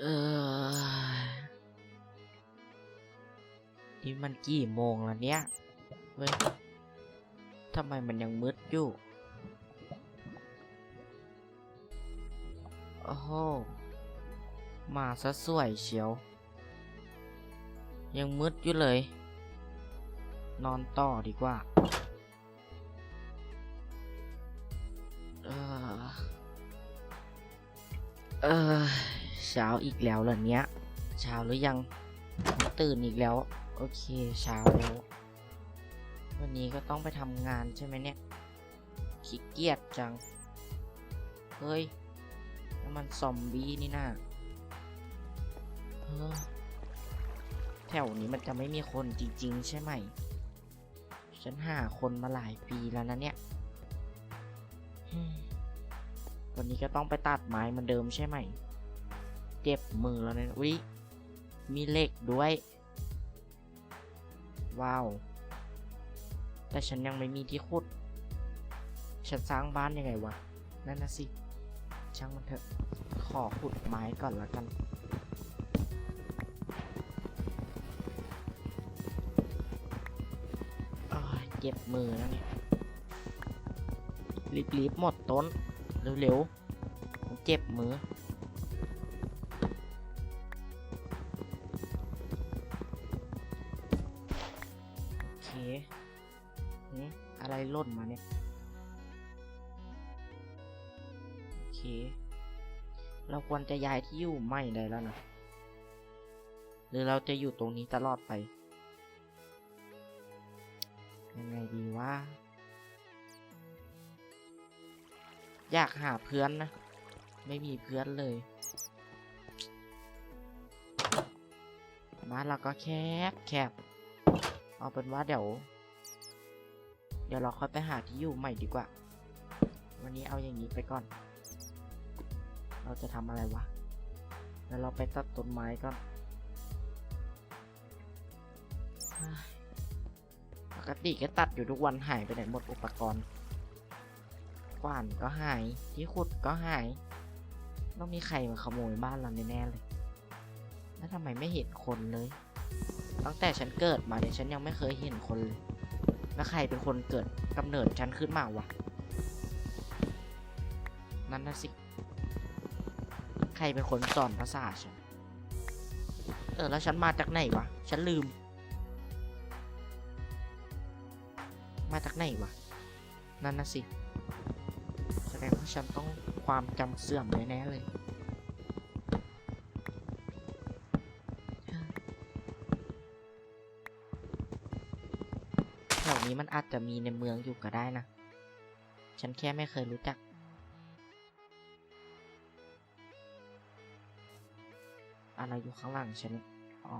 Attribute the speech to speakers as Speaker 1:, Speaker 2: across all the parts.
Speaker 1: เออนี่มันกี่โมงแล้วเนี่ยเฮ้ยทำไมมันยังมืดอยู่โอ้โหมาซะสวยเชียว ยังมืดอยู่เลย นอนต่อดีกว่าเออเออ ช้าอีกแล้วเหรอเนี้ยเช้าหรือยังตื่นอีกแล้ว โอเคเช้าแล้ววันนี้ก็ต้องไปทำงานใช่ไหมเนี่ยขี้เกียจจัง เฮ้ยนั่นมันซอมบี้นี่น่าแถวนี้มันจะไม่มีคนจริง ๆ ใช่ไหม ฉันหาคนมาหลายปีแล้วนะเนี่ยวันนี้ก็ต้องไปตัดไม้เหมือนเดิมใช่ไหม เจ็บมือแล้วเนี่ยวิมีเหล็กด้วย ว้าว แต่ฉันยังไม่มีที่ขุด ฉันสร้างบ้านยังไงวะ นั่นนะสิ ช่างมันเถอะ ขอขุดไม้ก่อนละกัน เจ็บมือแล้วเนี่ยรีบๆหมดต้น เร็วๆ เจ็บมือ อะไรล่นมาเนี่ย โอเค เราควรจะย้ายที่อยู่ใหม่ได้แล้วนะ หรือเราจะอยู่ตรงนี้ตลอดไป ยังไงดีวะ อยากหาเพื่อนนะ ไม่มีเพื่อนเลยบ้านเราก็แคบแคบเอาเป็นว่าเดี๋ยว เดี๋ยวเราค่อยไปหาที่อยู่ใหม่ดีกว่า วันนี้เอาอย่างนี้ไปก่อน เราจะทำอะไรวะเดี๋ยวเราไปตัดต้นไม้ก่อนปกติก็ตัดอยู่ทุกวันหายไปไหนหมดอุปกรณ์กว่านก็หายที่ขุดก็หาย ต้องมีใครมาขโมยบ้านเราแน่ๆเลย แล้วทำไมไม่เห็นคนเลย ตั้งแต่ฉันเกิดมาเนี่ยฉันยังไม่เคยเห็นคนเลย แล้วใครเป็นคนเกิดกำเนิดฉันขึ้นมาวะ นั่นน่ะสิ ใครเป็นคนสอนภาษาฉัน เออ แล้วฉันมาจากไหนวะ ฉันลืม มาจากไหนวะ นั่นน่ะสิ แสดงว่าฉันต้องความจำเสื่อมแน่ๆเลย นี้มันอาจจะมีในเมืองอยู่ก็ได้นะ ฉันแค่ไม่เคยรู้จัก อะไรอยู่ข้างหลังฉันอ๋อ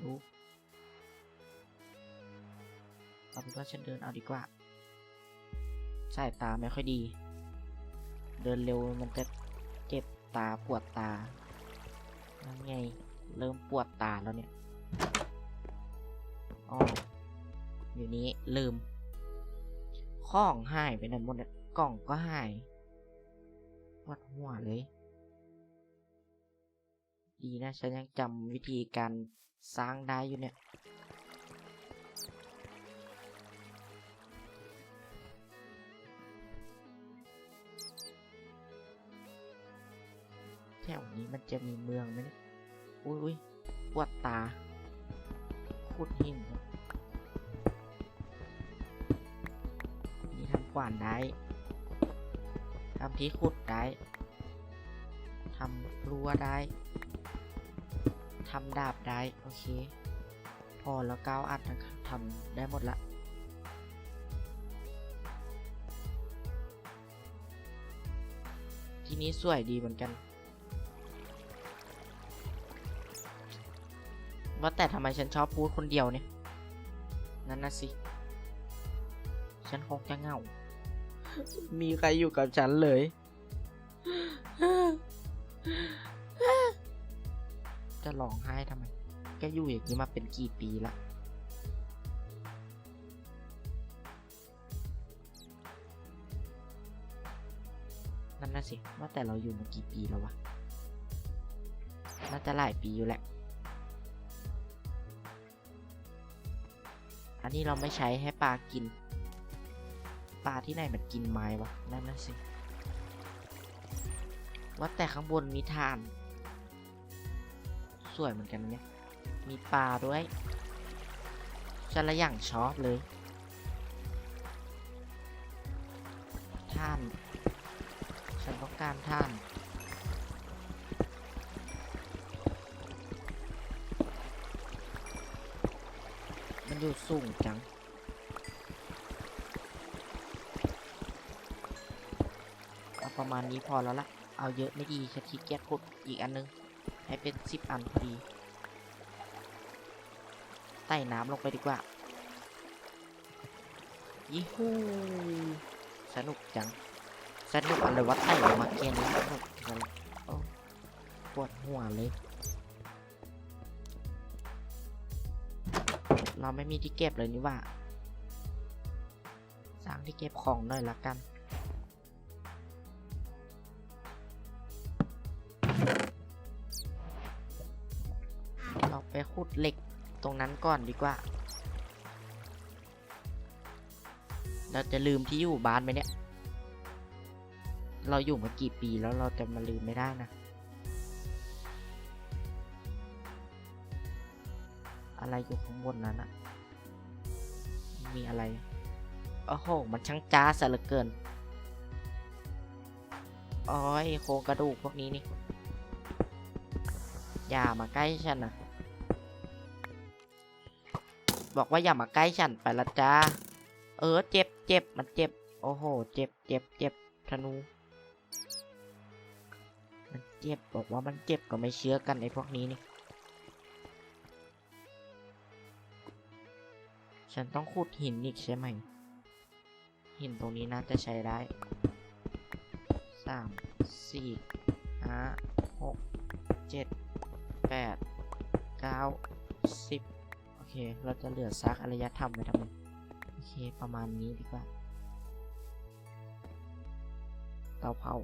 Speaker 1: รู้เอาเป็นว่าฉันเดินเอาดีกว่า สายตาไม่ค่อยดี เดินเร็วมันจะเจ็บตาปวดตานั่นไง เริ่มปวดตาแล้วเนี่ยอ๋อ อยู่นี้ลืมของหายไปไหนหมดเนี่ยกล่องก็หายปวดหัวเลย ดีนะฉันยังจำวิธีการสร้างได้อยู่เนี่ยแถวนี้มันจะมีเมืองไหมเนี่ย อุ้ยอุ้ยปวดตาขุดหินครับ วานได้ทำที่ขุดได้ทำรั้วได้ทำดาบได้ โอเค พอแล้วก้าวอัดนะครับทำได้หมดละที่นี้สวยดีเหมือนกัน ว่าแต่ทำไมฉันชอบพูดคนเดียวเนี่ย นั่นนะสิ ฉันคงจะเงา มีใครอยู่กับฉันเลย จะร้องไห้ทำไม แกอยู่อย่างนี้มาเป็นกี่ปีละนั่นน่ะสิ ว่าแต่เราอยู่มากี่ปีแล้ววะ น่าจะหลายปีอยู่แหละ อันนี้เราไม่ใช้ให้ปลากิน ลาที่ไหนมันกินไม้วะนั่นน่ะสิว่าแต่ข้างบนมีทาน สวยเหมือนกันเนี่ย มีปลาด้วยฉันละอย่างชอบเลยท่าน ฉันต้องการท่านมันอยู่สูงจัง ประมาณนี้พอแล้วละเอาเยอะไม่ดีฉันขี้เกียจกดอีกอันนึง ให้เป็นสิบอันพอดีใต้น้ำลงไปดีกว่า ยี่หูสนุกจัง สนุกอะไรวะไต่ลงมาเกยนี้สนุกจังโอ้ปวดหัวเลย เราไม่มีที่เก็บเลยนี่ว่า สร้างที่เก็บของหน่อยละกัน ขุดเหล็กตรงนั้นก่อนดีกว่า เราจะลืมที่อยู่บ้านไหมเนี่ย เราอยู่มากี่ปีแล้วเราจะมาลืมไม่ได้นะ อะไรอยู่ข้างบนนั้นอะมีอะไร โอ้โห มันช่างจ้าซะเหลือเกินโอ้ยโครงกระดูกพวกนี้นี่ อย่ามาใกล้ฉันนะ บอกว่าอย่ามาใกล้ฉันไปละจ้า เออเจ็บเจ็บมันเจ็บ โอ้โห เจ็บเจ็บเจ็บธนู มันเจ็บบอกว่ามันเจ็บก็ไม่เชื่อกันไอ้พวกนี้นี่ ฉันต้องขุดหินอีกใช่ไหม หินตรงนี้น่าจะใช้ได้สามสี่ห้าหกเจ็ดแปดเก้าสิบ เคเราจะเหลือซักอารยธรรมไว้ทำไมโอเค ประมาณนี้ดีกว่า เตาเผา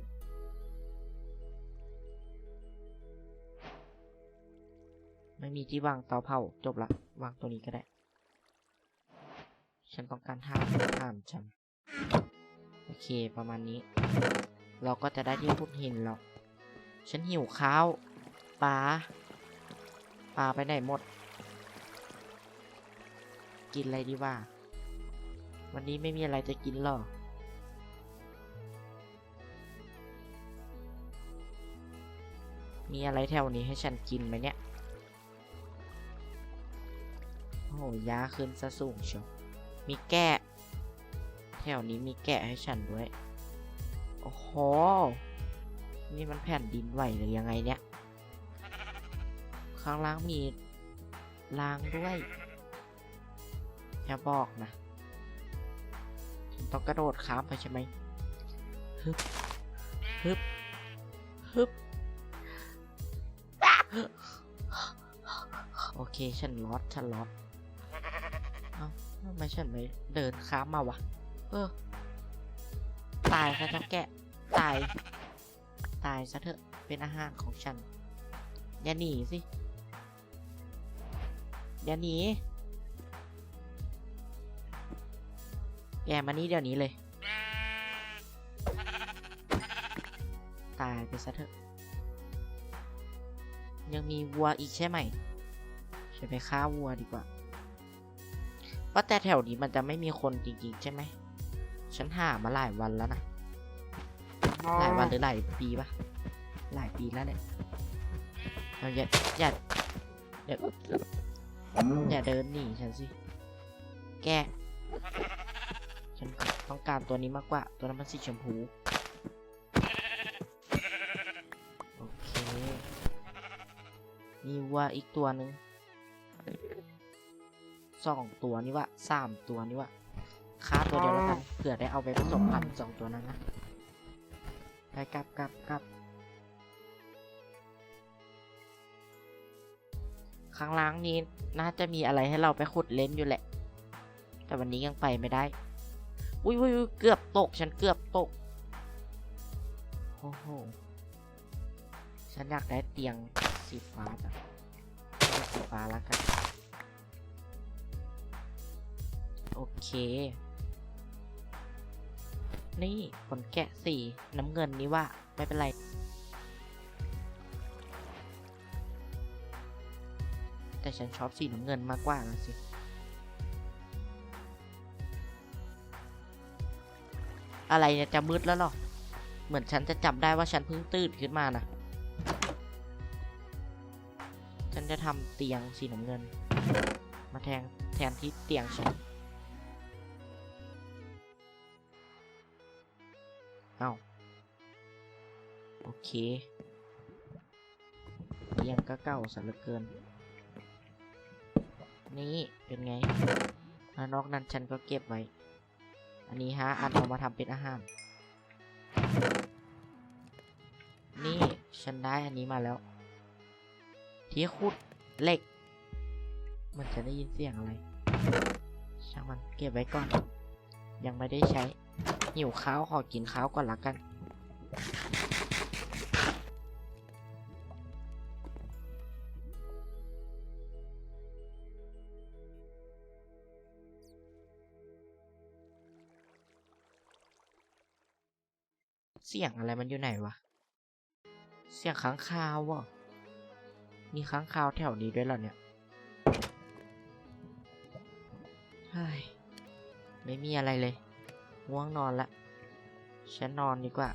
Speaker 1: ไม่มีที่วางเตาเผาจบละ วางตัวนี้ก็ได้ ฉันต้องการห้ามห้ามฉันโอเคประมาณนี้ เราก็จะได้ที่พุดหินแล้ว ฉันหิวข้าวปลาปลาไปไหนหมด กินอะไรดีว่า วันนี้ไม่มีอะไรจะกินหรอกมีอะไรแถวนี้ให้ฉันกินไหมเนี่ย โอ้โหยาขึ้นซะสูงเชียว มีแกะ แถวนี้มีแกะให้ฉันด้วย โอ้โห นี่มันแผ่นดินไหวหรือยังไงเนี่ย ข้างล่างมีรางด้วย อย่าบอกนะ ต้องกระโดดข้ามไปใช่ไหมฮึบฮึบฮึบโอเค ฉันล็อดฉันล็อดเอ้าทำไมฉันไม่เดินข้ามมาวะ เออ ตายซะเจ้าแกะ ตาย ตายซะเถอะ เป็นอาหารของฉัน อย่าหนีสิ อย่าหนี แกมานี่เดี๋ยวนี้เลย ตายไปซะเถอะ ยังมีวัวอีกใช่ไหมฉันไปฆ่าวัวดีกว่าว่าแต่แถวนี้มันจะไม่มีคนจริงๆใช่ไหม ฉันหามาหลายวันแล้วนะ หลายวันหรือหลายปีปะหลายปีแล้วเนี่ยเราอย่าอย่าอย่าอย่าเดินหนีฉันสิ แก ต้องการตัวนี้มากกว่า ตัวนั้นมันสีชมพู โอเคมีวัวอีกตัวหนึ่งสองตัวนี่วะสามตัวนี่วะฆ่าตัวเดียวแล้วกันเผื่อได้เอาไปผสมพันธุ์สองตัวนั้นนะ ไปกลับกลับกลับข้างล่างนี้น่าจะมีอะไรให้เราไปขุดเล่นอยู่แหละ แต่วันนี้ยังไปไม่ได้ อุ้ยอุ้ยเกือบตก ฉันเกือบตก โอ้โห ฉันอยากได้เตียงสีฟ้าจ้ะสีฟ้าแล้วกัน โอเค นี่ขนแกะสีน้ำเงินนี้ว่า ไม่เป็นไรแต่ฉันชอบสีน้ำเงินมากกว่านะสิ อะไรเนี่ยจะมืดแล้วหรอ เหมือนฉันจะจำได้ว่าฉันเพิ่งตื่นขึ้นมานะ ฉันจะทำเตียงสีน้ำเงิน มาแทนแทนที่เตียงฉันเอาโอเคเตียงก็เก่าซะเหลือเกิน นี่เป็นไงแล้วนอกนั้นฉันก็เก็บไว้ อันนี้ฮะอันเอามาทำเป็นอาหาร นี่ฉันได้อันนี้มาแล้ว ที่ขุดเหล็ก มันจะได้ยินเสียงอะไร ช่างมันเก็บไว้ก่อน ยังไม่ได้ใช้ หิวข้าวขอกินข้าวก่อนละกัน สียงอะไรมันอยู่ไหนวะ เสียงค้างคาววะมีค้างคาวแถวนี้ด้วยเหรอเนี่ยไม่มีอะไรเลย ง่วงนอนละ ฉันนอนดีกว่า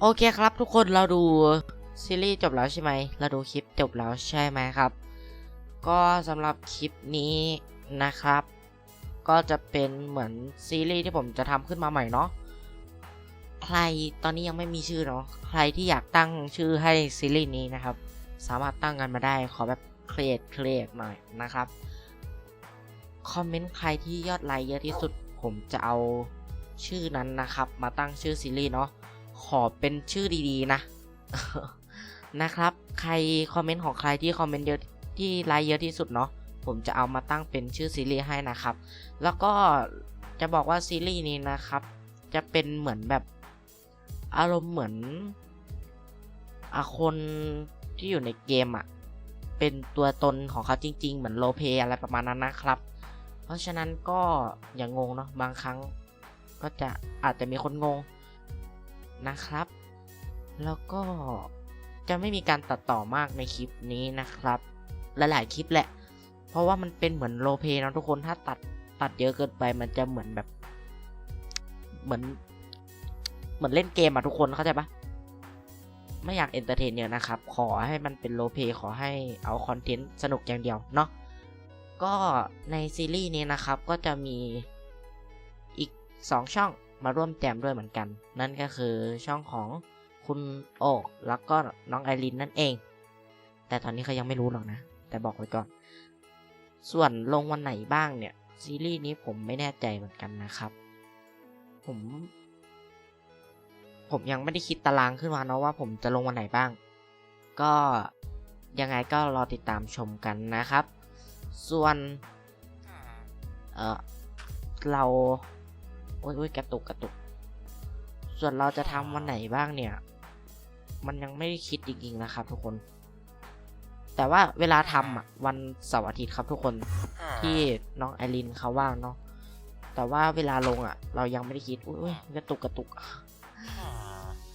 Speaker 1: โอเคครับทุกคนเราดูซีรีส์จบแล้วใช่ไหม เราดูคลิปจบแล้วใช่ไหมครับ ก็สำหรับคลิปนี้ นะครับ ก็จะเป็นเหมือนซีรีส์ที่ผมจะทำขึ้นมาใหม่เนาะใครตอนนี้ยังไม่มีชื่อเนาะใครที่อยากตั้งชื่อให้ซีรีส์นี้นะครับ สามารถตั้งกันมาได้ขอแบบเครียดเครียดหน่อยนะครับคอมเมนต์ใครที่ยอดไลค์เยอะที่สุดผมจะเอาชื่อนั้นนะครับ มาตั้งชื่อซีรีส์เนาะขอเป็นชื่อดีๆนะนะครับ ใครคอมเมนต์ของใครที่คอมเมนต์เยอะที่ไลค์เยอะที่สุดเนาะ ผมจะเอามาตั้งเป็นชื่อซีรีส์ให้นะครับ แล้วก็จะบอกว่าซีรีส์นี้นะครับ จะเป็นเหมือนแบบอารมณ์เหมือนอาคนที่อยู่ในเกมอะ่ะ เป็นตัวตนของเขาจริง ๆ เหมือนโลเปอะไรประมาณนั้นนะครับ เพราะฉะนั้นก็อย่างงงเนาะบางครั้ง ก็จะอาจจะมีคนงงนะครับ แล้วก็จะไม่มีการตัดต่อมากในคลิปนี้นะครับ หลายๆคลิปแหละ เพราะว่ามันเป็นเหมือนโรลเพนะทุกคนถ้าตัดตัดเยอะเกินไปมันจะเหมือนแบบ เหมือน เหมือนเล่นเกมอะทุกคนเข้าใจปะไม่อยากเอนเตอร์เทนเยอะนะครับ ขอให้มันเป็นโรลเพขอให้เอาคอนเทนต์สนุกอย่างเดียวเนาะก็ในซีรีส์นี้นะครับก็จะมีอีก 2 ช่องมาร่วมแจมด้วยเหมือนกัน นั่นก็คือช่องของคุณโอกแล้วก็น้องไอรินนั่นเอง แต่ตอนนี้เขายังไม่รู้หรอกนะ แต่บอกไว้ก่อน ส่วนลงวันไหนบ้างเนี่ย ซีรีส์นี้ผมไม่แน่ใจเหมือนกันนะครับ ผม ผมยังไม่ได้คิดตารางขึ้นมาเนาะว่าผมจะลงวันไหนบ้าง ก็ยังไงก็รอติดตามชมกันนะครับ ส่วน เออเราโอ้ยโอ้ยกระตุกกระตุก ส่วนเราจะทำวันไหนบ้างเนี่ย มันยังไม่ได้คิดจริงๆนะครับทุกคน แต่ว่าเวลาทำอะวันเสาร์อาทิตย์ครับทุกคนที่น้องไอรินเขาว่างเนาะแต่ว่าเวลาลงอะ เรายังไม่ได้คิดอุ้ยกระตุกกระตุก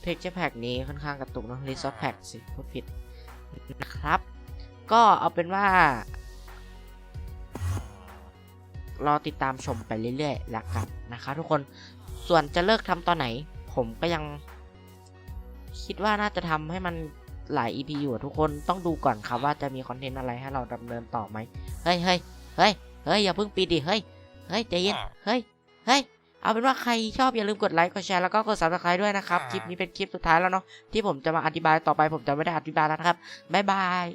Speaker 1: เทคเจแพ็กนี้ค่อนข้างกระตุกเนาะรีซอสแพ็กสิพูดผิดนะครับ ก็เอาเป็นว่ารอติดตามชมไปเรื่อยๆละกันนะคะทุกคนส่วนจะเลิกทำตอนไหน ผมก็ยังคิดว่าน่าจะทำให้มัน หลาย EP อยู่อะทุกคนต้องดูก่อนครับว่าจะมีคอนเทนต์อะไรให้เราดำเนินต่อไหมเฮ้ยเฮ้ยเฮ้ยเฮ้ยอย่าเพิ่งปิดดิเฮ้ยเฮ้ยใจเย็นเฮ้ยเฮ้ยเอาเป็นว่าใครชอบอย่าลืมกดไลค์กดแชร์แล้วก็กด subscribe ด้วยนะครับคลิปนี้เป็นคลิปสุดท้ายแล้วเนาะที่ผมจะมาอธิบายต่อไปผมจะไม่ได้อธิบายแล้วนะครับบ๊ายบาย